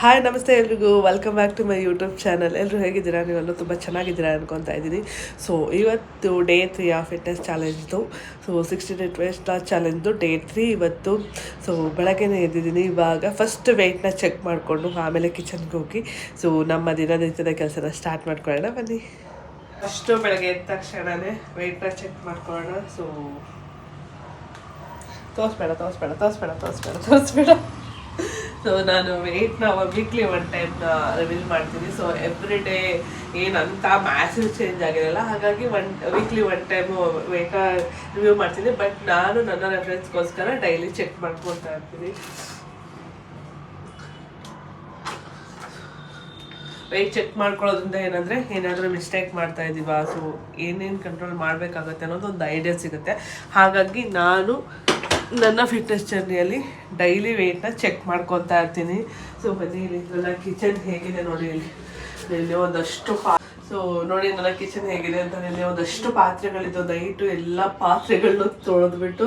Hi ನಮಸ್ತೆ ಎಲ್ರಿಗೂ. Welcome back to my YouTube channel ಎಲ್ಲರೂ ಹೇಗಿದ್ದೀರಾ? ನೀವೆಲ್ಲ ತುಂಬ ಚೆನ್ನಾಗಿದ್ದೀರಾ ಅನ್ಕೊತಾ ಇದ್ದೀನಿ ಸೊ ಇವತ್ತು ಡೇ ತ್ರೀ ಆಫ್ ಫಿಟ್ನೆಸ್ ಚಾಲೆಂಜ್ದು ಸೊ ಸಿಕ್ಸ್ಟಿ ಡೇ ವೇಸ್ಟ್ ಚಾಲೆಂಜ್ದು ಡೇ ತ್ರೀ ಇವತ್ತು. ಸೊ ಬೆಳಗ್ಗೆನೇ ಎದ್ದಿದ್ದೀನಿ. ಇವಾಗ ಫಸ್ಟ್ ವೆಯ್ಟ್ನ ಚೆಕ್ ಮಾಡಿಕೊಂಡು ಆಮೇಲೆ ಕಿಚನ್ಗೆ ಹೋಗಿ. ಸೊ ನಮ್ಮ ದಿನನಿತ್ಯದ ಕೆಲಸನ ಸ್ಟಾರ್ಟ್ ಮಾಡ್ಕೊಳ್ಳೋಣ. ಬನ್ನಿ. ಫಸ್ಟು ಬೆಳಗ್ಗೆ ಎದ್ದ ತಕ್ಷಣವೇ ವೆಯ್ಟ್ನ ಚೆಕ್ ಮಾಡ್ಕೊಳ್ಳೋಣ. ಸೊ ತೋರಿಸ್ಬೇಡ ತೋರಿಸ್ಬೇಡ ತೋರಿಸ್ಬೇಡ ತೋರಿಸ್ಬೇಡ ತೋರಿಸ್ಬೇಡ. ಸೊ ನಾನು ವೆಯ್ಟ್ನ ವೀಕ್ಲಿ ಒನ್ ಟೈಮ್ನ ರಿವೀಲ್ ಮಾಡ್ತೀನಿ ಸೊ ಎವ್ರಿ ಡೇ ಏನಂತ ಮ್ಯಾಸಿವ್ ಚೇಂಜ್ ಆಗಿರಲ್ಲ. ಹಾಗಾಗಿ ಒನ್ ವೀಕ್ಲಿ ಒನ್ ಟೈಮು ವೆಯ್ಟ್ನ ರಿವ್ಯೂ ಮಾಡ್ತೀನಿ. ಬಟ್ ನಾನು ನನ್ನ ರೆಫರೆನ್ಸ್ಗೋಸ್ಕರ ಡೈಲಿ ಚೆಕ್ ಮಾಡ್ಕೊಳ್ತಾ ಇರ್ತೀನಿ. ವೆಯ್ಟ್ ಚೆಕ್ ಮಾಡ್ಕೊಳ್ಳೋದ್ರಿಂದ ಏನಂದರೆ, ಏನಾದರೂ ಮಿಸ್ಟೇಕ್ ಮಾಡ್ತಾ ಇದ್ದೀವಾ? ಸೊ ಏನೇನು ಕಂಟ್ರೋಲ್ ಮಾಡಬೇಕಾಗತ್ತೆ ಅನ್ನೋದು ಒಂದು ಐಡಿಯಾ ಸಿಗುತ್ತೆ. ಹಾಗಾಗಿ ನಾನು ನನ್ನ ಫಿಟ್ನೆಸ್ ಜರ್ನಿಯಲ್ಲಿ ಡೈಲಿ ವೆಯ್ಟ್ನ ಚೆಕ್ ಮಾಡ್ಕೊತಾ ಇರ್ತೀನಿ. ಸೊ ಬನ್ನಿ, ಇಲ್ಲಿ ನನ್ನ ಕಿಚನ್ ಹೇಗಿದೆ ನೋಡಿ ಇಲ್ಲಿ. ಇಲ್ಲಿ ಒಂದಷ್ಟು ಪಾ ಸೊ ನೋಡಿ ನನ್ನ ಕಿಚನ್ ಹೇಗಿದೆ ಅಂತ ಇಲ್ಲಿ ಒಂದಷ್ಟು ಪಾತ್ರೆಗಳಿದ್ದು ನೈಟು ಎಲ್ಲ ಪಾತ್ರೆಗಳನ್ನ ತೊಳೆದ್ಬಿಟ್ಟು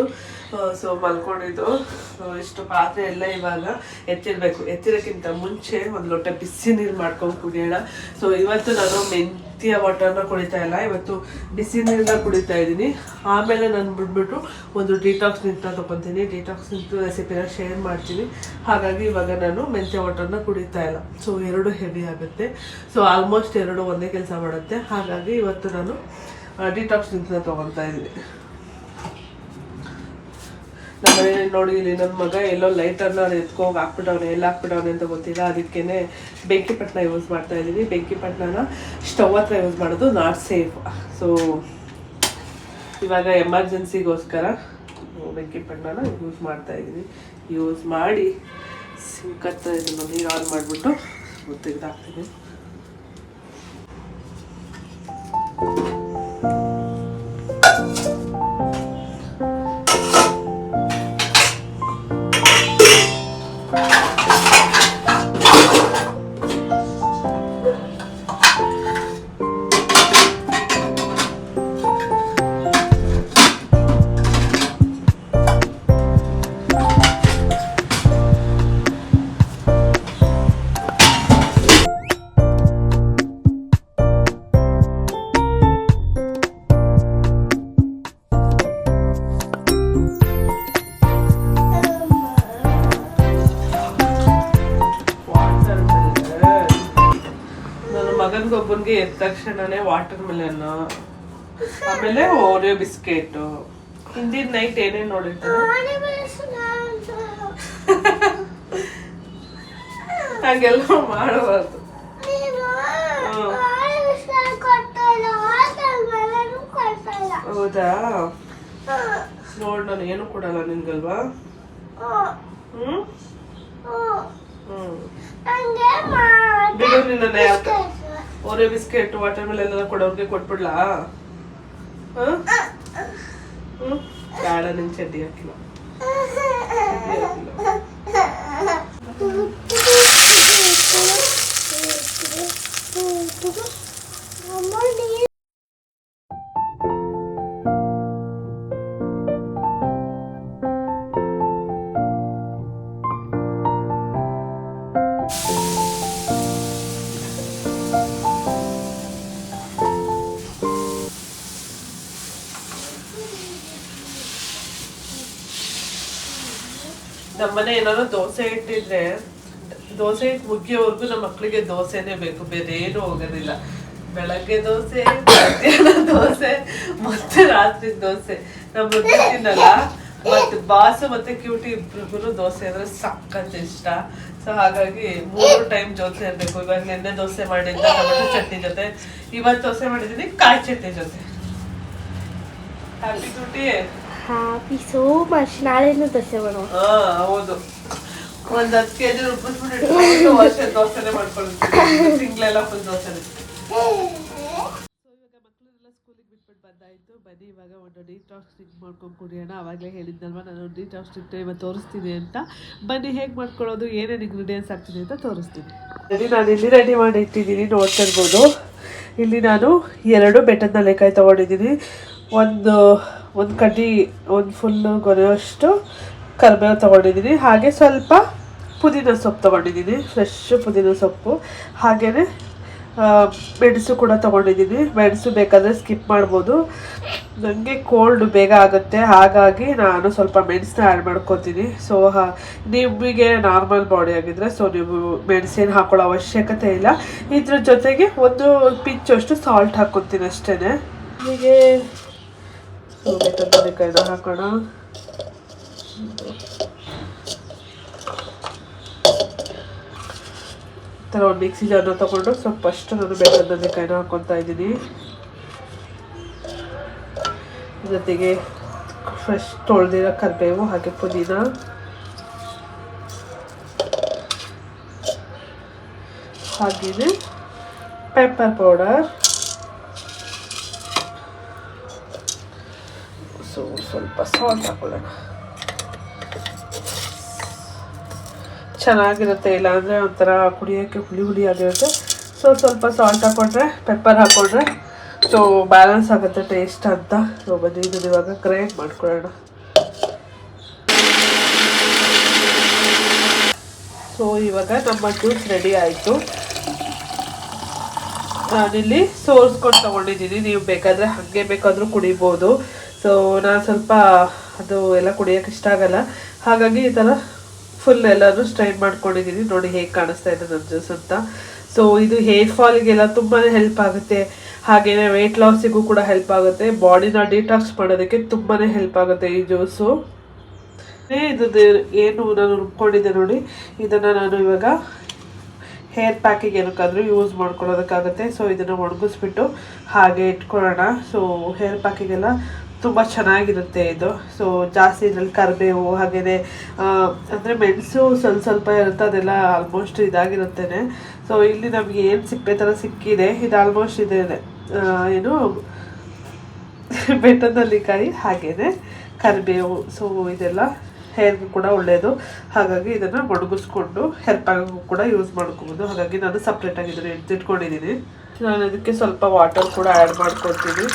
ಸೊ ಮಲ್ಕೊಂಡಿದ್ದು. ಇಷ್ಟು ಪಾತ್ರೆ ಎಲ್ಲ ಇವಾಗ ಎತ್ತಿರಬೇಕು. ಎತ್ತಿರೋಕ್ಕಿಂತ ಮುಂಚೆ ಒಂದು ಲೋಟ ಬಿಸಿ ನೀರು ಮಾಡ್ಕೊಂಡು ಕುಡಿಯೋಣ. ಸೊ ಇವತ್ತು ನಾನು ಮೆಂತ್ಯ ವಾಟರ್ನ ಕುಡಿತಾ ಇಲ್ಲ. ಇವತ್ತು ಬಿಸಿ ನೀರನ್ನ ಕುಡಿತಾ ಇದ್ದೀನಿ. ಆಮೇಲೆ ನಾನು ಬಿಟ್ಬಿಟ್ಟು ಒಂದು ಡಿಟಾಕ್ಸ್ ನಿಂತ ತೊಗೊತೀನಿ ಡಿಟಾಕ್ಸ್ ನಿಂತು ರೆಸಿಪಿನ ಶೇರ್ ಮಾಡ್ತೀನಿ. ಹಾಗಾಗಿ ಇವಾಗ ನಾನು ಮೆಂತ್ಯ ವಾಟರ್ನ ಕುಡಿತಾ ಇಲ್ಲ. ಸೊ ಎರಡು ಹೆವಿ ಆಗುತ್ತೆ. ಸೊ ಆಲ್ಮೋಸ್ಟ್ ಎರಡು ಒಂದೇ ಕೆಲಸ ಮಾಡುತ್ತೆ. ಹಾಗಾಗಿ ಇವತ್ತು ನಾನು ಡಿಟಾಕ್ಸ್ ನಿಂತನ್ನ ತೊಗೊಳ್ತಾ ಇದ್ದೀನಿ. ನಮ್ಮ ಮನೇಲಿ ನೋಡಿ, ಇಲ್ಲಿ ನನ್ನ ಮಗ ಎಲ್ಲೋ ಲೈಟರ್ನ ಎತ್ಕೋಗಿ ಹಾಕ್ಬಿಟ್ಟವನೆ, ಎಲ್ಲ ಅಂತ ಗೊತ್ತಿಲ್ಲ. ಅದಕ್ಕೇನೆ ಬೆಂಕಿ ಪಟ್ಟಣ ಯೂಸ್ ಮಾಡ್ತಾ ಇದ್ದೀವಿ. ಬೆಂಕಿ ಸ್ಟವ್ ಹತ್ರ ಯೂಸ್ ಮಾಡೋದು ನಾಟ್ ಸೇಫ್ ಸೊ ಇವಾಗ ಎಮರ್ಜೆನ್ಸಿಗೋಸ್ಕರ ಬೆಂಕಿ ಪಟ್ಟಣನ ಯೂಸ್ ಮಾಡ್ತಾ ಇದ್ದೀವಿ. ಯೂಸ್ ಮಾಡಿ ಸಿಂಕ್ ಹತ್ರ ಇದನ್ನು ನೀರು ಆನ್ ಮಾಡಿಬಿಟ್ಟು ತೆಗೆದಾಕ್ತೀನಿ ಮಗನಿಗೊಬ್ಬನಿಗೆ ಎದ್ದ ತಕ್ಷಣನೇ ವಾಟರ್ ಮೆಲನ್ ಆಮೇಲೆ ಓರಿಯೋ ಬಿಸ್ಕೆಟ್ ಹಿಂದಿನ ನೈಟ್ ಏನೇನು ನೋಡಿರ್ತಾರೆ? ಹಾಗೆಲ್ಲ ಮಾಡಬಾರ್ದು. ಹೌದಾ? ನೋಡ್ ನಾನು ಏನು ಕೊಡಲ್ಲ ನಿನ್ಗಲ್ವಾ ಹ್ಮ್? ಹ್ಮ್. ಬಿಡು ನಿನ್ನ ಯಾಕೆ ಓರಿಯೋ ಬಿಸ್ಕೆಟ್ ವಾಟರ್ ಮೆಲನ್ ಎಲ್ಲ ಕೊಡೋರ್ಗೆ ಕೊಟ್ಬಿಡ್ಲಾ ಹ್ಮ್ ಹ್ಮ್ ಬೇಡ ನಿನ್ ಚಡ್ಡಿ ಹಾಕಿಲ್ಲ ಚಡ್ಡಿ ಹಾಕಿಲ್ಲ ನಮ್ಮನೆ ಏನಾದ್ರು ದೋಸೆ ಇಟ್ಟಿದ್ರೆ, ದೋಸೆ ಇಟ್ಟು ಮುಗಿಯೋವರೆಗೂ ನಮ್ಮ ಮಕ್ಕಳಿಗೆ ದೋಸೆನೇ ಬೇಕು, ಬೇರೆ ಏನು ಹೋಗೋದಿಲ್ಲ. ಬೆಳಗ್ಗೆ ದೋಸೆ, ಮಧ್ಯಾಹ್ನ ದೋಸೆ, ಮತ್ತೆ ರಾತ್ರಿ ದೋಸೆ. ನಮ್ಮ ತಿನ್ನಲ್ಲ ಮತ್ತೆ ಬಾಸು ಮತ್ತೆ ಕ್ಯೂಟಿ ಇಬ್ರಿಗೂ ದೋಸೆ ಅಂದ್ರೆ ಸಖತ್ ಇಷ್ಟ. ಸೊ ಹಾಗಾಗಿ ಮೂರು ಟೈಮ್ ದೋಸೆ ಇರ್ಬೇಕು. ಇವಾಗ ನಿನ್ನೆ ದೋಸೆ ಮಾಡಿದ್ದ, ಟೊಮೆಟೊ ಚಟ್ನಿ ಜೊತೆ. ಇವತ್ತು ದೋಸೆ ಮಾಡಿದ್ದೀನಿ, ಕಾಯಿ ಚಟ್ನಿ ಜೊತೆ. Happy cutie happy so much ನಾಳೆನೂ dosa ಮಾಡುವ ಹಾ ಹೌದು. ಒಂದು ಹತ್ತು ಕೆಜಿ ರುಬ್ಬಿಸ್ಬಿಟ್ಟು ವರ್ಷ ದೋಸೆನೆ ಮಾಡ್ಕೊಳ್ತೀವಿ ತಿಂಗಳೆಲ್ಲ ಫುಲ್ ದೋಸೆನೆ ಇವಾಗ ಮಕ್ಕಳನ್ನೆಲ್ಲ ಸ್ಕೂಲಿಗೆ ಬಿಟ್ಬಿಟ್ಟು ಬಂದಾಯ್ತು ಬನ್ನಿ ಇವಾಗ ಒಂದು ಡಿಟಾಕ್ಸ್ ಡ್ರಿಂಕ್ ಮಾಡ್ಕೊಂಡು ಕುಡಿಯೋಣ ಆವಾಗಲೇ ಹೇಳಿದ್ನಲ್ವ ನಾನು ಡಿಟಾಕ್ಸ್ ಡ್ರಿಂಕ್ ಇವತ್ತು ತೋರಿಸ್ತೀನಿ ಅಂತ ಬನ್ನಿ ಹೇಗೆ ಮಾಡ್ಕೊಳ್ಳೋದು ಏನೇನು ಇಂಗ್ರೀಡಿಯೆಂಟ್ಸ್ ಹಾಕ್ತೀನಿ ಅಂತ ತೋರಿಸ್ತೀನಿ ರೆಡಿ ನಾನು ಇಲ್ಲಿ ರೆಡಿ ಮಾಡಿ ಇಟ್ಟಿದ್ದೀನಿ ನೋಡ್ತಾ ಇರ್ಬೋದು. ಇಲ್ಲಿ ನಾನು ಎರಡು ಬೆಟ್ಟದ ಲೆಕ್ಕ ತೊಗೊಂಡಿದ್ದೀನಿ. ಒಂದು ಒಂದು ಕಡ್ಡಿ, ಒಂದು ಫುಲ್ಲು ಗೊನೆಯಷ್ಟು ಕರಿಬೇವು ತೊಗೊಂಡಿದ್ದೀನಿ ಹಾಗೆ ಸ್ವಲ್ಪ ಪುದೀನ ಸೊಪ್ಪು ತೊಗೊಂಡಿದ್ದೀನಿ ಫ್ರೆಶ್ ಪುದೀನ ಸೊಪ್ಪು. ಹಾಗೆಯೇ ಮೆಣಸು ಕೂಡ ತೊಗೊಂಡಿದ್ದೀನಿ ಮೆಣಸು ಬೇಕಾದರೆ ಸ್ಕಿಪ್ ಮಾಡ್ಬೋದು. ನನಗೆ ಕೋಲ್ಡ್ ಬೇಗ ಆಗುತ್ತೆ. ಹಾಗಾಗಿ ನಾನು ಸ್ವಲ್ಪ ಮೆಣಸನ್ನ ಆ್ಯಡ್ ಮಾಡ್ಕೊತೀನಿ. ಸೊ ನಿಮಗೆ ನಾರ್ಮಲ್ ಬಾಡಿ ಆಗಿದ್ರೆ ಸೊ ನೀವು ಮೆಣಸೇನು ಹಾಕ್ಕೊಳ್ಳೋ ಅವಶ್ಯಕತೆ ಇಲ್ಲ. ಇದ್ರ ಜೊತೆಗೆ ಒಂದು ಪಿಂಚು ಅಷ್ಟು ಸಾಲ್ಟ್ ಹಾಕ್ಕೊತೀನಿ ಅಷ್ಟೇ ಹೀಗೆ ಬೇಕಾದ್ರೆ ಕೈನ ಹಾಕೋಣ ಥರ ಮಿಕ್ಸಿ ಜಾರ್ನ ತೊಗೊಂಡು ಸ್ವಲ್ಪ ಅಷ್ಟು ನಾನು ಬೇಕಾದ ಕೈನ ಹಾಕ್ಕೊತಾ ಇದ್ದೀನಿ ಜೊತೆಗೆ ಫ್ರೆಶ್ ತೊಳೆದಿರೋ ಕರಿಬೇವು ಹಾಗೆ ಪುದೀನ ಹಾಗೆಯೇ ಪೆಪ್ಪರ್ ಪೌಡರ್ ಸೊ ಸ್ವಲ್ಪ ಸಾಲ್ಟ್ ಹಾಕೊಳ್ಳೋಣ ಚೆನ್ನಾಗಿರುತ್ತೆ ಇಲ್ಲಾಂದರೆ ಒಂಥರ ಕುಡಿಯೋಕ್ಕೆ ಹುಳಿ ಹುಳಿ ಆಗಿರುತ್ತೆ ಸೊ ಸ್ವಲ್ಪ ಸಾಲ್ಟ್ ಹಾಕೊಂಡ್ರೆ ಪೆಪ್ಪರ್ ಹಾಕೊಂಡ್ರೆ ಸೊ ಬ್ಯಾಲೆನ್ಸ್ ಆಗುತ್ತೆ ಟೇಸ್ಟ್ ಅಂತ ಸೊ ಬನ್ನಿ ಇದನ್ನು ಇವಾಗ ಗ್ರೈಂಡ್ ಮಾಡ್ಕೊಳ್ಳೋಣ ಸೊ ಇವಾಗ ನಮ್ಮ ಜ್ಯೂಸ್ ರೆಡಿ ಆಯಿತು ನಾನಿಲ್ಲಿ ಸೋರ್ಸ್ಕೊಂಡು ತೊಗೊಂಡಿದ್ದೀನಿ ನೀವು ಬೇಕಾದರೆ ಹಾಗೆ ಬೇಕಾದರೂ ಕುಡಿಬೋದು ಸೊ ನಾನು ಸ್ವಲ್ಪ ಅದು ಎಲ್ಲ ಕುಡಿಯೋಕೆ ಇಷ್ಟ ಆಗಲ್ಲ. ಹಾಗಾಗಿ ಈ ಥರ ಫುಲ್ ಎಲ್ಲರೂ ಸ್ಟ್ರೈನ್ ಮಾಡ್ಕೊಂಡಿದ್ದೀನಿ ನೋಡಿ ಹೇಗೆ ಕಾಣಿಸ್ತಾ ಇದೆ ನನ್ನ ಜ್ಯೂಸ್ ಅಂತ. ಸೊ ಇದು ಹೇರ್ ಫಾಲ್ಗೆಲ್ಲ ತುಂಬಾ ಹೆಲ್ಪ್ ಆಗುತ್ತೆ. ಹಾಗೆಯೇ ವೆಯ್ಟ್ ಲಾಸಿಗೂ ಕೂಡ ಹೆಲ್ಪ್ ಆಗುತ್ತೆ. ಬಾಡಿನ ಡಿಟಾಕ್ಸ್ ಮಾಡೋದಕ್ಕೆ ತುಂಬಾ ಹೆಲ್ಪ್ ಆಗುತ್ತೆ ಈ ಜ್ಯೂಸು ಇದು ಏನು ನಾನು ರುಬ್ಕೊಂಡಿದ್ದೆ ನೋಡಿ. ಇದನ್ನು ನಾನು ಇವಾಗ ಹೇರ್ ಪ್ಯಾಕಿಗೆ ಏನಕ್ಕಾದರೂ ಯೂಸ್ ಮಾಡ್ಕೊಳ್ಳೋದಕ್ಕಾಗುತ್ತೆ. ಸೊ ಇದನ್ನು ಒಣಗಿಸ್ಬಿಟ್ಟು ಹಾಗೆ ಇಟ್ಕೊಳ್ಳೋಣ. ಸೊ ಹೇರ್ ಪ್ಯಾಕಿಗೆಲ್ಲ ತುಂಬ ಚೆನ್ನಾಗಿರುತ್ತೆ ಇದು. ಸೊ ಜಾಸ್ತಿ ಇದರಲ್ಲಿ ಕರಿಬೇವು ಹಾಗೆಯೇ ಅಂದರೆ ಮೆಣಸು ಸ್ವಲ್ಪ ಸ್ವಲ್ಪ ಇರುತ್ತೆ ಅದೆಲ್ಲ ಆಲ್ಮೋಸ್ಟ್ ಇದಾಗಿರುತ್ತೇನೆ. ಸೊ ಇಲ್ಲಿ ನಮಗೆ ಏನು ಸಿಪ್ಪೆ ಥರ ಸಿಕ್ಕಿದೆ, ಇದು ಆಲ್ಮೋಸ್ಟ್ ಇದೆ. ಏನು, ಬೆಟ್ಟದಲ್ಲಿಕಾಯಿ ಹಾಗೆಯೇ ಕರಿಬೇವು. ಸೊ ಇದೆಲ್ಲ ಹೇರ್ಗೆ ಕೂಡ ಒಳ್ಳೆಯದು ಹಾಗಾಗಿ ಇದನ್ನು ಒಣಗಿಸ್ಕೊಂಡು ಹೆಲ್ಪ್ ಕೂಡ ಯೂಸ್ ಮಾಡ್ಕೋಬೋದು. ಹಾಗಾಗಿ ನಾನು ಸಪ್ರೇಟಾಗಿ ಇದನ್ನು ಎಡ್ತಿಟ್ಕೊಂಡಿದ್ದೀನಿ ನಾನು ಅದಕ್ಕೆ ಸ್ವಲ್ಪ ವಾಟರ್ ಕೂಡ ಆ್ಯಡ್ ಮಾಡ್ಕೊತೀನಿ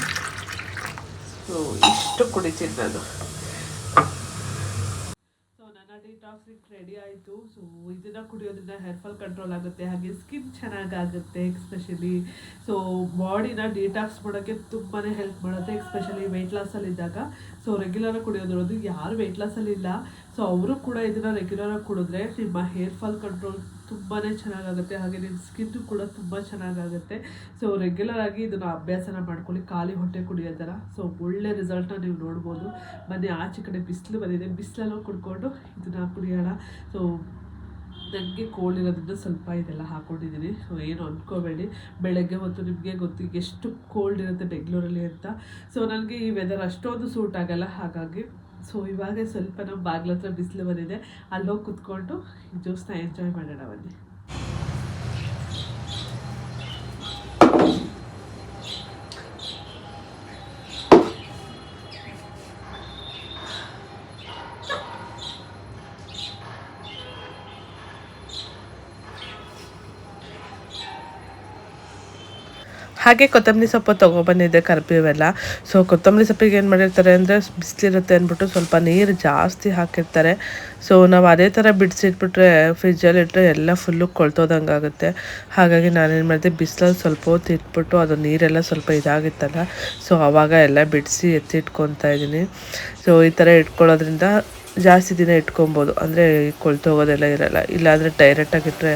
ಇಷ್ಟು ಕುಡಿತೀನಿ ನಾನು ಸೊ ನನ್ನ ಡಿಟಾಕ್ಸಿಂಗ್ ರೆಡಿ ಆಯಿತು. ಸೊ ಇದನ್ನು ಕುಡಿಯೋದ್ರಿಂದ ಹೇರ್ ಫಾಲ್ ಕಂಟ್ರೋಲ್ ಆಗುತ್ತೆ, ಹಾಗೆ ಸ್ಕಿನ್ ಚೆನ್ನಾಗಾಗುತ್ತೆ ಎಕ್ಸ್ಪೆಷಲಿ ಸೊ ಬಾಡಿನ ಡಿಟಾಕ್ಸ್ ಮಾಡೋಕ್ಕೆ ತುಂಬಾ ಹೆಲ್ಪ್ ಮಾಡುತ್ತೆ ಎಕ್ಸ್ಪೆಷಲಿ ವೆಯ್ಟ್ ಲಾಸಲ್ಲಿದ್ದಾಗ ಸೊ ರೆಗ್ಯುಲರಾಗಿ ಕುಡಿಯೋದ್ರದ್ದು ಯಾರು ವೆಯ್ಟ್ ಲಾಸಲ್ಲಿ ಇಲ್ಲ ಸೊ ಅವರು ಕೂಡ ಇದನ್ನು ರೆಗ್ಯುಲರಾಗಿ ಕುಡಿದ್ರೆ ನಿಮ್ಮ ಹೇರ್ ಫಾಲ್ ಕಂಟ್ರೋಲ್ ತುಂಬಾ ಚೆನ್ನಾಗಾಗುತ್ತೆ. ಹಾಗೆ ನಿಮ್ಮ ಸ್ಕಿನ್ನು ಕೂಡ ತುಂಬ ಚೆನ್ನಾಗಾಗುತ್ತೆ. ಸೊ ರೆಗ್ಯುಲರ್ ಆಗಿ ಇದನ್ನು ಅಭ್ಯಾಸನ ಮಾಡ್ಕೊಳ್ಳಿ. ಖಾಲಿ ಹೊಟ್ಟೆ ಕುಡಿಯೋ ಥರ ಸೊ ಒಳ್ಳೆ ರಿಸಲ್ಟ್ನ ನೀವು ನೋಡ್ಬೋದು. ಮನೆ ಆಚೆ ಕಡೆ ಬಿಸಿಲು ಬಂದಿದೆ. ಬಿಸಿಲಲ್ಲೂ ಕುಡ್ಕೊಂಡು ಇದನ್ನು ಕುಡಿಯೋಣ. ಸೊ ನನಗೆ ಕೋಲ್ಡ್ ಇರೋದ್ರಿಂದ ಸ್ವಲ್ಪ ಇದೆಲ್ಲ ಹಾಕ್ಕೊಂಡಿದ್ದೀನಿ ಸೊ ಏನು ಅಂದ್ಕೋಬೇಡಿ ಬೆಳಗ್ಗೆ ಹೊತ್ತು ನಿಮಗೆ ಗೊತ್ತು ಎಷ್ಟು ಕೋಲ್ಡ್ ಇರುತ್ತೆ ಬೆಂಗಳೂರಲ್ಲಿ ಅಂತ. ಸೊ ನನಗೆ ಈ ವೆದರ್ ಅಷ್ಟೊಂದು ಸೂಟ್ ಆಗೋಲ್ಲ. ಹಾಗಾಗಿ ಸೊ ಇವಾಗ ಸ್ವಲ್ಪ ನಮ್ಮ ಬಾಗ್ಲ ಹತ್ರ ಬಿಸಿಲು ಬಂದಿದೆ. ಅಲ್ಲೋಗಿ ಕುತ್ಕೊಂಡು ಜ್ಯೂಸ್ನ ಎಂಜಾಯ್ ಮಾಡೋಣ ಬನ್ನಿ. ಹಾಗೆ ಕೊತ್ತಂಬರಿ ಸೊಪ್ಪು ತೊಗೊಬಂದಿದ್ದೆ ಕರಿಬೇವೆಲ್ಲ. ಸೊ ಕೊತ್ತಂಬರಿ ಸೊಪ್ಪಿಗೆ ಏನು ಮಾಡಿರ್ತಾರೆ ಅಂದರೆ ಬಿಸಿಲಿರುತ್ತೆ ಅಂದ್ಬಿಟ್ಟು ಸ್ವಲ್ಪ ನೀರು ಜಾಸ್ತಿ ಹಾಕಿರ್ತಾರೆ. ಸೊ ನಾವು ಅದೇ ಥರ ಬಿಡಿಸಿಟ್ಬಿಟ್ರೆ ಫ್ರಿಜ್ಜಲ್ಲಿ ಇಟ್ಟರೆ ಎಲ್ಲ ಫುಲ್ಲು ಕೊಳ್ತೋದಂಗೆ ಆಗುತ್ತೆ. ಹಾಗಾಗಿ ನಾನೇನು ಮಾಡಿದೆ, ಬಿಸಿಲಲ್ಲಿ ಸ್ವಲ್ಪ ಹೊತ್ತು ಇಟ್ಬಿಟ್ಟು ಅದು ನೀರೆಲ್ಲ ಸ್ವಲ್ಪ ಇದಾಗಿತ್ತಲ್ಲ ಸೊ ಆವಾಗ ಎಲ್ಲ ಬಿಡಿಸಿ ಎತ್ತಿಟ್ಕೊತಾ ಇದ್ದೀನಿ. ಸೊ ಈ ಥರ ಇಟ್ಕೊಳ್ಳೋದ್ರಿಂದ ಜಾಸ್ತಿ ದಿನ ಇಟ್ಕೊಬೋದು. ಅಂದರೆ ಕೊಳ್ತೋಗೋದೆಲ್ಲ ಇರಲ್ಲ. ಇಲ್ಲಾಂದರೆ ಡೈರೆಕ್ಟಾಗಿ ಇಟ್ಟರೆ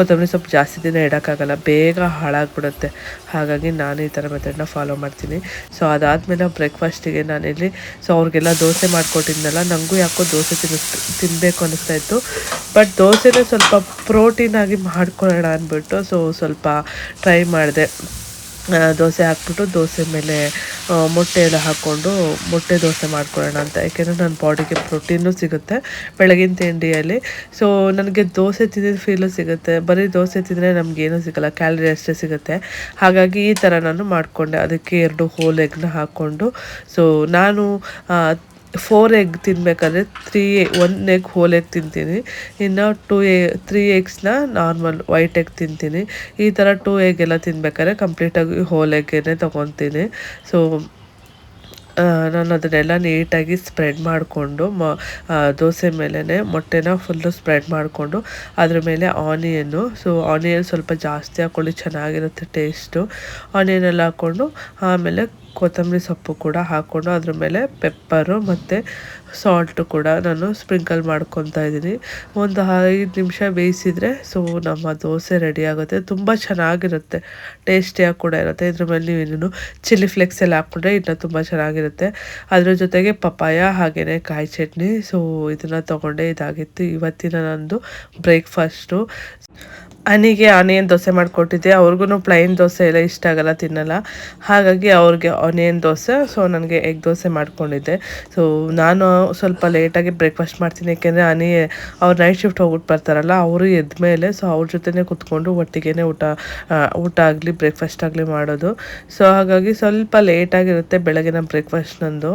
ಕೊತ್ತಂಬರಿ ಸೊಪ್ಪು ಜಾಸ್ತಿ ದಿನ ಇಡೋಕ್ಕಾಗಲ್ಲ, ಬೇಗ ಹಾಳಾಗ್ಬಿಡುತ್ತೆ. ಹಾಗಾಗಿ ನಾನು ಈ ಥರ ಮೆಥಡ್ನ ಫಾಲೋ ಮಾಡ್ತೀನಿ. ಸೊ ಅದಾದಮೇಲೆ ಬ್ರೇಕ್ಫಾಸ್ಟಿಗೆ ನಾನಿಲ್ಲಿ ಸೊ ಅವ್ರಿಗೆಲ್ಲ ದೋಸೆ ಮಾಡಿಕೊಟ್ಟಿದ್ನಲ್ಲ ನನಗೂ ಯಾಕೋ ದೋಸೆ ತಿನ್ನಿಸ್ ತಿನ್ನಬೇಕು ಅನ್ನಿಸ್ತಾ ಇತ್ತು. ಬಟ್ ದೋಸೆನೇ ಸ್ವಲ್ಪ ಪ್ರೋಟೀನ್ ಆಗಿ ಮಾಡ್ಕೊಳ್ಳೋಣ ಅಂದ್ಬಿಟ್ಟು ಸೊ ಸ್ವಲ್ಪ ಟ್ರೈ ಮಾಡಿದೆ. ದೋಸೆ ಹಾಕ್ಬಿಟ್ಟು ದೋಸೆ ಮೇಲೆ ಮೊಟ್ಟೆ ಎಲ್ಲ ಹಾಕ್ಕೊಂಡು ಮೊಟ್ಟೆ ದೋಸೆ ಮಾಡ್ಕೊಳ್ಳೋಣ ಅಂತ. ಯಾಕೆಂದರೆ ನನ್ನ ಬಾಡಿಗೆ ಪ್ರೋಟೀನು ಸಿಗುತ್ತೆ ಬೆಳಗಿನ ತಿಂಡಿಯಲ್ಲಿ. ಸೊ ನನಗೆ ದೋಸೆ ತಿಂದಿದ ಫೀಲು ಸಿಗುತ್ತೆ. ಬರೀ ದೋಸೆ ತಿಂದರೆ ನಮಗೇನು ಸಿಗಲ್ಲ ಕ್ಯಾಲರಿ ಅಷ್ಟೇ ಸಿಗುತ್ತೆ. ಹಾಗಾಗಿ ಈ ಥರ ನಾನು ಮಾಡಿಕೊಂಡೆ. ಅದಕ್ಕೆ ಎರಡು ಹೋಲ್ ಎಗ್ನ ಹಾಕ್ಕೊಂಡು. ಸೊ ನಾನು four egg ತಿನ್ನಬೇಕಾದ್ರೆ three one egg whole egg ತಿಂತೀನಿ. ಇನ್ನು ಟೂ ಎ ತ್ರೀ ಎಗ್ಸ್ನ ನಾರ್ಮಲ್ ವೈಟ್ ಎಗ್ ತಿಂತೀನಿ. ಈ ಥರ ಟೂ ಎಗ್ ಎಲ್ಲ ತಿನ್ಬೇಕಾದ್ರೆ ಕಂಪ್ಲೀಟಾಗಿ ಹೋಲ್ ಎಗ್ಗೇನೆ ತೊಗೊತೀನಿ. ಸೊ ನಾನು ಅದನ್ನೆಲ್ಲ ನೀಟಾಗಿ ಸ್ಪ್ರೆಡ್ ಮಾಡಿಕೊಂಡು, ಮ ದೋಸೆ ಮೇಲೇ ಮೊಟ್ಟೆನ ಫುಲ್ಲು ಸ್ಪ್ರೆಡ್ ಮಾಡಿಕೊಂಡು, ಅದ್ರ ಮೇಲೆ ಆನಿಯನ್ನು ಸೊ ಆನಿಯನ್ ಸ್ವಲ್ಪ ಜಾಸ್ತಿ ಹಾಕ್ಕೊಳ್ಳಿ, ಚೆನ್ನಾಗಿರುತ್ತೆ ಟೇಸ್ಟು ಆನಿಯನ್ ಎಲ್ಲ ಹಾಕ್ಕೊಂಡು, ಆಮೇಲೆ ಕೊತ್ತಂಬರಿ ಸೊಪ್ಪು ಕೂಡ ಹಾಕ್ಕೊಂಡು ಅದ್ರ ಮೇಲೆ ಪೆಪ್ಪರು ಮತ್ತು ಸಾಲ್ಟು ಕೂಡ ನಾನು ಸ್ಪ್ರಿಂಕಲ್ ಮಾಡ್ಕೊತಾ ಇದ್ದೀನಿ. ಒಂದು ಐದು ನಿಮಿಷ ಬೇಯಿಸಿದರೆ ಸೊ ನಮ್ಮ ದೋಸೆ ರೆಡಿ ಆಗುತ್ತೆ. ತುಂಬ ಚೆನ್ನಾಗಿರುತ್ತೆ. ಟೇಸ್ಟಿಯಾಗಿ ಕೂಡ ಇರುತ್ತೆ. ಇದ್ರ ಮೇಲೆ ನೀವೇನು ಚಿಲ್ಲಿ ಫ್ಲೆಕ್ಸ್ ಎಲ್ಲ ಹಾಕ್ಕೊಂಡ್ರೆ ಇನ್ನೂ ತುಂಬ ಚೆನ್ನಾಗಿರುತ್ತೆ. ಅದ್ರ ಜೊತೆಗೆ ಪಪಾಯ ಹಾಗೆಯೇ ಕಾಯಿ ಚಟ್ನಿ. ಸೊ ಇದನ್ನು ತೊಗೊಂಡೆ ಇದಾಗಿತ್ತು. ಇವತ್ತಿನ ನಂದು ಬ್ರೇಕ್ಫಾಸ್ಟು ಅನಿಗೆ ಆನಿಯನ್ ದೋಸೆ ಮಾಡಿಕೊಟ್ಟಿದ್ದೆ. ಅವ್ರಿಗೂ ಪ್ಲೈನ್ ದೋಸೆ ಎಲ್ಲ ಇಷ್ಟ ಆಗಲ್ಲ, ತಿನ್ನಲ್ಲ. ಹಾಗಾಗಿ ಅವ್ರಿಗೆ ಆನಿಯನ್ ದೋಸೆ ಸೊ ನನಗೆ ಎಗ್ ದೋಸೆ ಮಾಡ್ಕೊಂಡಿದ್ದೆ. ಸೊ ನಾನು ಸ್ವಲ್ಪ ಲೇಟಾಗಿ ಬ್ರೇಕ್ಫಾಸ್ಟ್ ಮಾಡ್ತೀನಿ. ಯಾಕೆಂದರೆ ಅನಿ ಅವ್ರು ನೈಟ್ ಶಿಫ್ಟ್ ಹೋಗ್ಬಿಟ್ಟು ಬರ್ತಾರಲ್ಲ, ಅವರು ಎದ್ದ ಮೇಲೆ ಸೊ ಅವ್ರ ಜೊತೆನೇ ಕುತ್ಕೊಂಡು ಒಟ್ಟಿಗೆ ಊಟ ಊಟ ಆಗಲಿ ಬ್ರೇಕ್ಫಾಸ್ಟ್ ಆಗಲಿ ಮಾಡೋದು. ಸೊ ಹಾಗಾಗಿ ಸ್ವಲ್ಪ ಲೇಟಾಗಿರುತ್ತೆ ಬೆಳಗಿನ ಬ್ರೇಕ್ಫಾಸ್ಟ್ ನಂದು.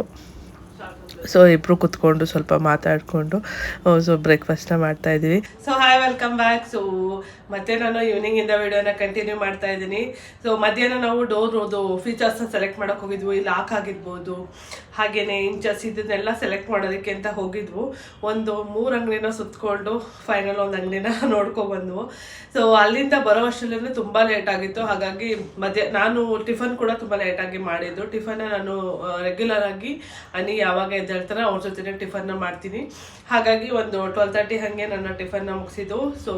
ಸೊ ಇಬ್ರು ಕುತ್ಕೊಂಡು ಸ್ವಲ್ಪ ಮಾತಾಡಿಕೊಂಡು ಸೊ ಬ್ರೇಕ್ಫಾಸ್ಟ್ನ ಮಾಡ್ತಾ ಇದೀವಿ. So hi welcome back so ಮತ್ತೆ ನಾನು ಈವ್ನಿಂಗ್ ಇಂದ ವಿಡಿಯೋನ ಕಂಟಿನ್ಯೂ ಮಾಡ್ತಾ ಇದ್ದೀನಿ. ಸೊ ಮಧ್ಯಾಹ್ನ ನಾವು ಡೋರ್ದು ಫೀಚರ್ಸ್ನ ಸೆಲೆಕ್ಟ್ ಮಾಡಕ್ ಹೋಗಿದ್ವು, ಈ ಲಾಕ್ ಆಗಿರ್ಬೋದು, ಹಾಗೇನೆ ಇಂಚಸ್ ಇದನ್ನೆಲ್ಲ ಸೆಲೆಕ್ಟ್ ಮಾಡೋದಕ್ಕೆ ಅಂತ ಹೋಗಿದ್ವು. ಒಂದು ಮೂರು ಅಂಗಡಿನ ಸುತ್ಕೊಂಡು ಫೈನಲ್ ಒಂದು ಅಂಗಡಿನ ನೋಡ್ಕೊಬಂದ್ವು ಸೊ ಅಲ್ಲಿಂದ ಬರೋ ವರ್ಷದಲ್ಲಿ ತುಂಬ ಲೇಟ್ ಆಗಿತ್ತು. ಹಾಗಾಗಿ ಮಧ್ಯ, ನಾನು ಟಿಫನ್ ಕೂಡ ತುಂಬ ಲೇಟಾಗಿ ಮಾಡಿದ್ದು. ಟಿಫನ್ ನಾನು ರೆಗ್ಯುಲರ್ ಆಗಿ ಅನಿ ಯಾವಾಗ ಎದ್ದೇಳ್ತಾರೆ ಅವ್ರ ಜೊತೆ ಟಿಫನ್ನ ಮಾಡ್ತೀನಿ. ಹಾಗಾಗಿ ಒಂದು ಟ್ವೆಲ್ ತರ್ಟಿ ಹಾಗೆ ನನ್ನ ಟಿಫನ್ನ ಮುಗಿಸಿದ್ದು. ಸೊ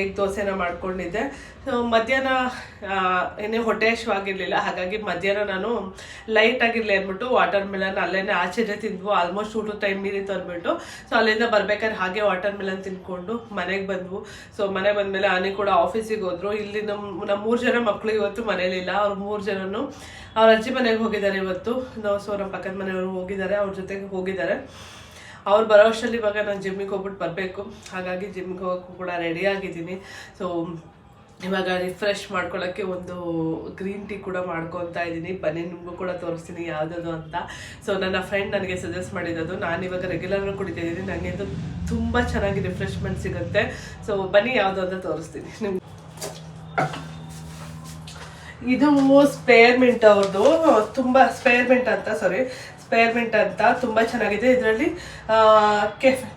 ಎಗ್ ದೋಸೆನ ಮಾಡ್ಕೊಂಡಿದ್ದೆ. ಸೊ ಮಧ್ಯಾಹ್ನ ಏನೇ ಹೊಟ್ಟೆ ಹಶ್ವಾಗಿರ್ಲಿಲ್ಲ ಹಾಗಾಗಿ ಮಧ್ಯಾಹ್ನ ನಾನು ಲೈಟ್ ಆಗಿರ್ಲಿ ಅಂದ್ಬಿಟ್ಟು ವಾಟರ್ ಮಿಲನ್ ಅಲ್ಲೇ ಆಚೆನೆ ತಿಂದ್ವು. ಆಲ್ಮೋಸ್ಟ್ ಊಟ ಟೈಮ್ ಮೀರಿತ್ತು ಅಂದ್ಬಿಟ್ಟು. ಸೊ ಅಲ್ಲಿಂದ ಬರ್ಬೇಕಾದ್ರೆ ಹಾಗೆ ವಾಟರ್ ಮಿಲನ್ ತಿನ್ಕೊಂಡು ಮನೆಗೆ ಬಂದ್ವು. ಸೊ ಮನೆಗೆ ಬಂದಮೇಲೆ ಆನೆ ಕೂಡ ಆಫೀಸಿಗೆ ಹೋದ್ರು. ಇಲ್ಲಿ ನಮ್ಮ ನಮ್ಮ ಮೂರು ಜನ ಮಕ್ಕಳು ಇವತ್ತು ಮನೇಲಿಲ್ಲ ಅವ್ರು ಮೂರು ಜನನು, ಅವ್ರ ಅಜ್ಜಿ ಮನೆಗೆ ಹೋಗಿದ್ದಾರೆ ಇವತ್ತು. ಸೊ ನಮ್ಮ ಪಕ್ಕದ ಮನೆಯವರು ಹೋಗಿದ್ದಾರೆ. ಅವ್ರ ಜೊತೆಗೆ ಹೋಗಿದ್ದಾರೆ. ಅವ್ರು ಬರೋ ಇವಾಗ ನಾನು ಜಿಮ್ಮಿಗೆ ಹೋಗ್ಬಿಟ್ಟು ಬರಬೇಕು. ಹಾಗಾಗಿ ಜಿಮ್ಗೆ ಹೋಗೋಕ್ಕೂ ಕೂಡ ರೆಡಿ ಆಗಿದ್ದೀನಿ. ಸೊ ಇವಾಗ ರಿಫ್ರೆಶ್ ಮಾಡ್ಕೊಳ್ಳೋಕ್ಕೆ ಒಂದು ಗ್ರೀನ್ ಟೀ ಕೂಡ ಮಾಡ್ಕೊತಾ ಇದ್ದೀನಿ. ಬನ್ನಿ, ನಿಮಗೂ ಕೂಡ ತೋರಿಸ್ತೀನಿ ಯಾವುದದು ಅಂತ. ಸೊ ನನ್ನ ಫ್ರೆಂಡ್ ನನಗೆ ಸಜೆಸ್ಟ್ ಮಾಡಿದ್ದು ನಾನು ಇವಾಗ ರೆಗ್ಯುಲರ್ ಕುಡಿತಾ ಇದ್ದೀನಿ. ನನಗೆ ಅದು ತುಂಬ ಚೆನ್ನಾಗಿ ರಿಫ್ರೆಶ್ಮೆಂಟ್ ಸಿಗುತ್ತೆ. ಸೊ ಬನ್ನಿ, ಯಾವುದು ಅಂತ ತೋರಿಸ್ತೀನಿ. ನಿಮ್ಗೆ. ಇದು ಸ್ಪೇರ್ಮೆಂಟ್ ಅವ್ರದ್ದು ತುಂಬ ಸ್ಪೇರ್ಮೆಂಟ್ ಅಂತ ಸಾರಿ ಸ್ಪೇರ್ ಮಿಂಟ್ ಅಂತ ತುಂಬ ಚೆನ್ನಾಗಿದೆ. ಇದರಲ್ಲಿ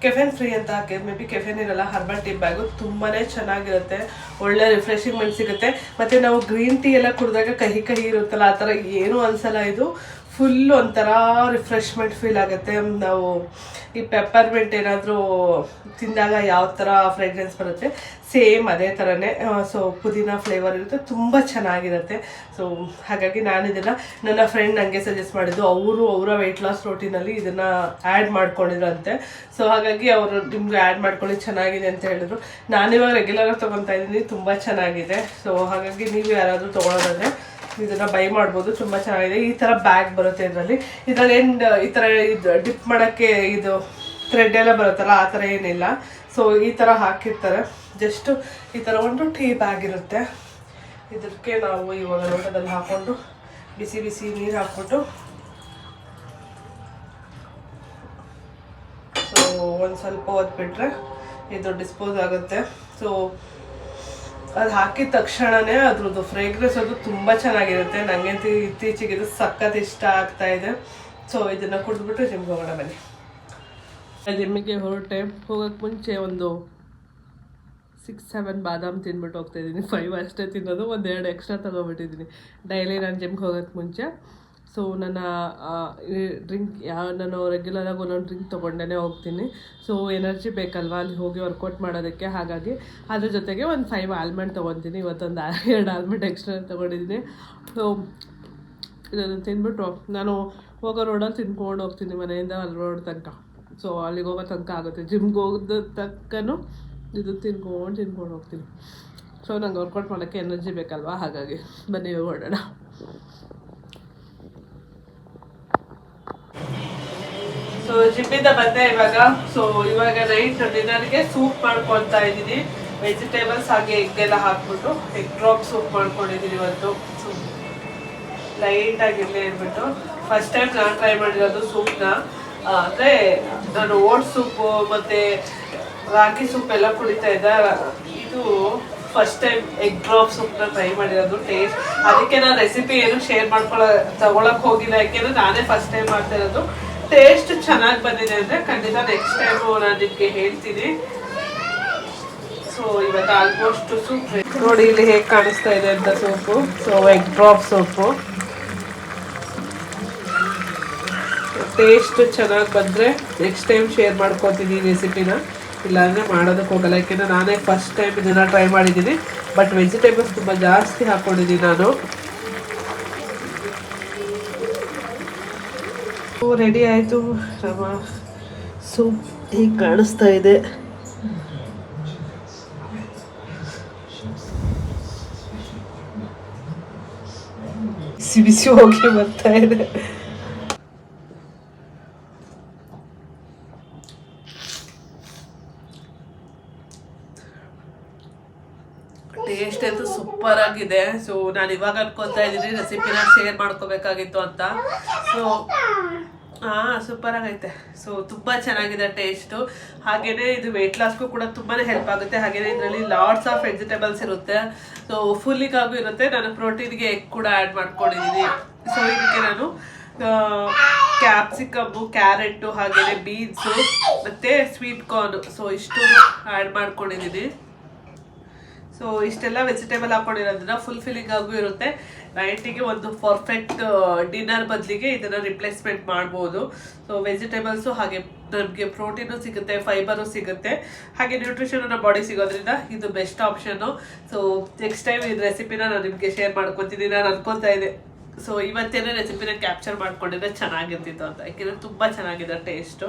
ಕೆಫೆನ್ ಫ್ರೀ ಅಂತ ಮೇ ಬಿ ಕೆಫೆನ್ ಇರಲ್ಲ ಹರ್ಬಲ್ ಟೀ ಬ್ಯಾಗು ತುಂಬಾ ಚೆನ್ನಾಗಿರುತ್ತೆ. ಒಳ್ಳೆ ರಿಫ್ರೆಶಿಂಗ್ಮೆಂಟ್ ಸಿಗುತ್ತೆ. ಮತ್ತು ನಾವು ಗ್ರೀನ್ ಟೀ ಎಲ್ಲ ಕುಡಿದಾಗ ಕಹಿ ಕಹಿ ಇರುತ್ತಲ್ಲ, ಆ ಥರ ಏನೂ ಅನ್ಸಲ್ಲ ಇದು. ಫುಲ್ ಒಂಥರ ರಿಫ್ರೆಶ್ಮೆಂಟ್ ಫೀಲ್ ಆಗುತ್ತೆ. ನಾವು ಈ ಪೆಪ್ಪರ್ಮೆಂಟ್ ಏನಾದರೂ ತಿಂದಾಗ ಯಾವ ಥರ ಫ್ರೆಗ್ರೆನ್ಸ್ ಬರುತ್ತೆ? ಸೇಮ್ ಅದೇ ಥರನೇ. ಸೊ ಪುದೀನ ಫ್ಲೇವರ್ ಇರುತ್ತೆ. ತುಂಬ ಚೆನ್ನಾಗಿರುತ್ತೆ. ಸೊ ಹಾಗಾಗಿ ನಾನು ಇದನ್ನು ನನ್ನ ಫ್ರೆಂಡ್ ನನಗೆ ಸಜೆಸ್ಟ್ ಮಾಡಿದ್ದು. ಅವರು ಅವರ ವೆಯ್ಟ್ ಲಾಸ್ ರೋಟೀನಲ್ಲಿ ಇದನ್ನು ಆ್ಯಡ್ ಮಾಡ್ಕೊಂಡಿದ್ರಂತೆ. ಸೊ ಹಾಗಾಗಿ ಅವರು ನಿಮ್ಗೆ ಆ್ಯಡ್ ಮಾಡ್ಕೊಳ್ಳಿ, ಚೆನ್ನಾಗಿದೆ ಅಂತ ಹೇಳಿದ್ರು. ನಾನಿವಾಗ ರೆಗ್ಯುಲರಾಗಿ ತೊಗೊತಾ ಇದ್ದೀನಿ. ತುಂಬ ಚೆನ್ನಾಗಿದೆ. ಸೊ ಹಾಗಾಗಿ ನೀವು ಯಾರಾದರೂ ತೊಗೊಳೋದಾದ್ರೆ ಇದನ್ನ ಬೈ ಮಾಡ್ಬೋದು. ತುಂಬ ಚೆನ್ನಾಗಿದೆ. ಈ ಥರ ಬ್ಯಾಗ್ ಬರುತ್ತೆ ಇದರಲ್ಲಿ. ಇದರಲ್ಲಿ ಏನು, ಈ ಥರ ಇದು ಡಿಪ್ ಮಾಡೋಕ್ಕೆ ಇದು ಥ್ರೆಡ್ ಎಲ್ಲ ಬರುತ್ತಲ್ಲ, ಆ ಥರ ಏನಿಲ್ಲ. ಸೊ ಈ ಥರ ಹಾಕಿರ್ತಾರೆ. ಜಸ್ಟ್ ಈ ಥರ ಒಂದು ಟೀ ಬ್ಯಾಗ್ ಇರುತ್ತೆ. ಇದಕ್ಕೆ ನಾವು ಇವಾಗ ಲೋಟದಲ್ಲಿ ಹಾಕ್ಕೊಂಡು ಬಿಸಿ ಬಿಸಿ ನೀರು ಹಾಕ್ಬಿಟ್ಟು. ಸೊ ಒಂದು ಸ್ವಲ್ಪ ಹೊತ್ತು ಇದು ಡಿಸ್ಪೋಸ್ ಆಗುತ್ತೆ. ಸೊ ಅದು ಹಾಕಿದ ತಕ್ಷಣನೇ ಅದ್ರದ್ದು ಫ್ರೇಗ್ರೆನ್ಸ್ ಅದು ತುಂಬ ಚೆನ್ನಾಗಿರುತ್ತೆ. ನನಗೆ ಇತ್ತೀಚೆಗೆ ಇದು ಸಖತ್ ಇಷ್ಟ ಆಗ್ತಾ ಇದೆ. ಸೊ ಇದನ್ನು ಕುಡಿದ್ಬಿಟ್ಟು ಜಿಮ್ಗೆ ಹೋಗೋಣ ಬನ್ನಿ. ಜಿಮ್ಮಿಗೆ ಹೊರಟೆ. ಹೋಗೋಕ್ಕೆ ಮುಂಚೆ ಒಂದು ಸಿಕ್ಸ್ ಸೆವೆನ್ ಬಾದಾಮ್ ಹೋಗ್ತಾ ಇದ್ದೀನಿ. ಫೈವ್ ಅಷ್ಟೇ ತಿನ್ನೋದು. ಒಂದೆರಡು ಎಕ್ಸ್ಟ್ರಾ ತಗೊಂಡ್ಬಿಟ್ಟಿದ್ದೀನಿ. ಡೈಲಿ ನಾನು ಜಿಮ್ಗೆ ಹೋಗೋಕ್ಕೆ ಮುಂಚೆ. ಸೊ ನನ್ನ ಡ್ರಿಂಕ್ ಯಾವ ನಾನು ರೆಗ್ಯುಲರಾಗಿ ಒಂದೊಂದು ಡ್ರಿಂಕ್ ತೊಗೊಂಡೇ ಹೋಗ್ತೀನಿ. ಸೊ ಎನರ್ಜಿ ಬೇಕಲ್ವಾ? ಅಲ್ಲಿ ಹೋಗಿ ವರ್ಕೌಟ್ ಮಾಡೋದಕ್ಕೆ. ಹಾಗಾಗಿ ಅದ್ರ ಜೊತೆಗೆ ಒಂದು ಫೈವ್ ಆಲ್ಮಂಡ್ ತೊಗೊತೀನಿ. ಇವತ್ತೊಂದು ಎರಡು ಆಲ್ಮಂಡ್ ಎಕ್ಸ್ಟ್ರಾ ತೊಗೊಂಡಿದ್ದೀನಿ. ಸೊ ಇದನ್ನು ತಿಂದ್ಬಿಟ್ಟು ನಾನು ಹೋಗೋ ರೋಡಲ್ಲಿ ತಿನ್ಕೊಂಡು ಹೋಗ್ತೀನಿ. ಮನೆಯಿಂದ ಅಲ್ಲಿ ರೋಡ್ ತನಕ. ಸೊ ಅಲ್ಲಿಗೆ ಹೋಗೋ ತನಕ ಆಗುತ್ತೆ. ಜಿಮ್ಗೆ ಹೋಗೋದ ತನಕನೂ ಇದು ತಿನ್ಕೊಂಡು ತಿನ್ಕೊಂಡು ಹೋಗ್ತೀನಿ. ಸೊ ನಂಗೆ ವರ್ಕೌಟ್ ಮಾಡೋಕ್ಕೆ ಎನರ್ಜಿ ಬೇಕಲ್ವಾ? ಹಾಗಾಗಿ ಬನ್ನಿ ಹೊರಡೋಣ ಸೊ ಜಿಮ್ಮಿಂದ ಬಂದೆ ಇವಾಗ. ಸೊ ಇವಾಗ ನೈಟ್ ಡಿನ್ನರ್ಗೆ ಸೂಪ್ ಮಾಡ್ಕೊಳ್ತಾ ಇದ್ದೀನಿ. ವೆಜಿಟೇಬಲ್ಸ್ ಹಾಗೆ ಎಗ್ ಎಲ್ಲ ಹಾಕ್ಬಿಟ್ಟು ಎಗ್ ಡ್ರಾಪ್ ಸೂಪ್ ಮಾಡ್ಕೊಂಡಿದ್ದೀನಿ ಇವತ್ತು. ಲೈಟ್ ಆಗಿರ್ಲಿ ಅಂದ್ಬಿಟ್ಟು. ಫಸ್ಟ್ ಟೈಮ್ ನಾನು ಟ್ರೈ ಮಾಡಿರೋದು ಸೂಪ್ನ ಅಂದರೆ ನಾನು ಓಟ್ ಸೂಪು ಮತ್ತು ರಾಗಿ ಸೂಪ್ ಎಲ್ಲ ಕುಡಿತಾ ಇದ್ದ. ಇದು ಫಸ್ಟ್ ಟೈಮ್ ಎಗ್ ಡ್ರಾಪ್ ಸೂಪ್ನ ಟ್ರೈ ಮಾಡಿರೋದು ಟೇಸ್ಟ್ ಅದಕ್ಕೆ ನಾನು ರೆಸಿಪಿ ಏನು ಶೇರ್ ಮಾಡ್ಕೊಳ್ಳೋ ತಗೊಳಕ್ಕೆ ಹೋಗಿಲ್ಲ. ಯಾಕೆಂದ್ರೆ ನಾನೇ ಫಸ್ಟ್ ಟೈಮ್ ಮಾಡ್ತಾ ಇರೋದು. ಟೇಸ್ಟ್ ಚೆನ್ನಾಗಿ ಬಂದಿದೆ ಅಂದ್ರೆ ಖಂಡಿತ ನೆಕ್ಸ್ಟ್ ಟೈಮ್ ನಾನು ಹೇಳ್ತೀನಿ. ಸೊ ಇವತ್ತು ಆಲ್ಮೋಸ್ಟ್ ಸೂಪ್ ನೋಡಿ ಇಲ್ಲಿ ಹೇಗೆ ಕಾಣಿಸ್ತಾ ಇದೆ ಅಂತ soup so egg drop soup taste ಚೆನ್ನಾಗಿ ಬಂದರೆ ನೆಕ್ಸ್ಟ್ ಟೈಮ್ ಶೇರ್ ಮಾಡ್ಕೋತೀನಿ ಈ ರೆಸಿಪಿನ ಇಲ್ಲಾಂದರೆ ಮಾಡೋದಕ್ಕೆ ಹೋಗಲ್ಲ. ಯಾಕೆಂದರೆ ನಾನೇ ಫಸ್ಟ್ ಟೈಮ್ ಇದನ್ನು ಟ್ರೈ ಮಾಡಿದ್ದೀನಿ. ಬಟ್ ವೆಜಿಟೇಬಲ್ಸ್ ತುಂಬ ಜಾಸ್ತಿ ಹಾಕ್ಕೊಂಡಿದ್ದೀನಿ ನಾನು. ರೆಡಿ ಆಯಿತು. ರವಾ ಸೂಪ್ ಹೀಗೆ ಕಾಣಿಸ್ತಾ ಇದೆ. ಬಿಸಿ ಬಿಸಿ ಹೋಗಿ ಬರ್ತಾ ಇದೆ ಟೇಸ್ಟ್ ಅಂತೂ ಸೂಪರ್ ಆಗಿದೆ ಸೊ ನಾನು ಇವಾಗ ಅನ್ಕೊತಾ ಇದ್ದೀನಿ ರೆಸಿಪಿನ ಶೇರ್ ಮಾಡ್ಕೋಬೇಕಾಗಿತ್ತು ಅಂತ. ಸೊ ಸೂಪರ್ ಆಗೈತೆ. ಸೊ ತುಂಬಾ ಚೆನ್ನಾಗಿದೆ ಟೇಸ್ಟು ಹಾಗೇನೆ ಇದು ವೆಯ್ಟ್ ಲಾಸ್ಗೂ ಕೂಡ ತುಂಬಾನೇ ಹೆಲ್ಪ್ ಆಗುತ್ತೆ. ಹಾಗೇನೆ ಇದರಲ್ಲಿ ಲಾಟ್ಸ್ ಆಫ್ ವೆಜಿಟೇಬಲ್ಸ್ ಇರುತ್ತೆ. ಸೊ ಫುಲ್ಲಿಗಾಗೂ ಇರುತ್ತೆ. ನಾನು ಪ್ರೋಟೀನ್ಗೆ ಎಗ್ ಕೂಡ ಆ್ಯಡ್ ಮಾಡ್ಕೊಂಡಿದ್ದೀನಿ ಸೊ ಇದಕ್ಕೆ ನಾನು ಕ್ಯಾಪ್ಸಿಕಮ್ಮು ಕ್ಯಾರೆಟು ಹಾಗೇನೆ ಬೀನ್ಸು ಮತ್ತೆ ಸ್ವೀಟ್ ಕಾರ್ನ್ ಸೊ ಇಷ್ಟು ಆ್ಯಡ್ ಮಾಡ್ಕೊಂಡಿದ್ದೀನಿ ಸೊ ಇಷ್ಟೆಲ್ಲ ವೆಜಿಟೇಬಲ್ ಹಾಕೊಂಡಿರೋದ್ರಿಂದ ಫುಲ್ಫಿಲ್ಲಿಂಗ್ ಆಗು ಇರುತ್ತೆ. ನೈಟಿಗೆ ಒಂದು ಪರ್ಫೆಕ್ಟ್ ಡಿನ್ನರ್ ಬದಲಿಗೆ ಇದನ್ನು ರಿಪ್ಲೇಸ್ಮೆಂಟ್ ಮಾಡ್ಬೋದು. ಸೊ ವೆಜಿಟೇಬಲ್ಸು ಹಾಗೆ ನಮಗೆ ಪ್ರೋಟೀನು ಸಿಗುತ್ತೆ ಫೈಬರು ಸಿಗುತ್ತೆ. ಹಾಗೆ ನ್ಯೂಟ್ರಿಷನ್ ನಮ್ಮ ಬಾಡಿ ಸಿಗೋದ್ರಿಂದ ಇದು best option so next time ಈ ರೆಸಿಪಿನ ನಾನು ನಿಮಗೆ ಶೇರ್ ಮಾಡ್ಕೊತೀನಿ ನಾನು ಅನ್ಕೊತಾ ಇದೆ ಸೊ ಇವತ್ತೇನೇ ರೆಸಿಪಿನ ಕ್ಯಾಪ್ಚರ್ ಮಾಡ್ಕೊಂಡಿದ್ರೆ ಚೆನ್ನಾಗಿರ್ತಿತ್ತು ಅಂತ. ಯಾಕೆಂದರೆ ತುಂಬ ಚೆನ್ನಾಗಿದೆ ಟೇಸ್ಟು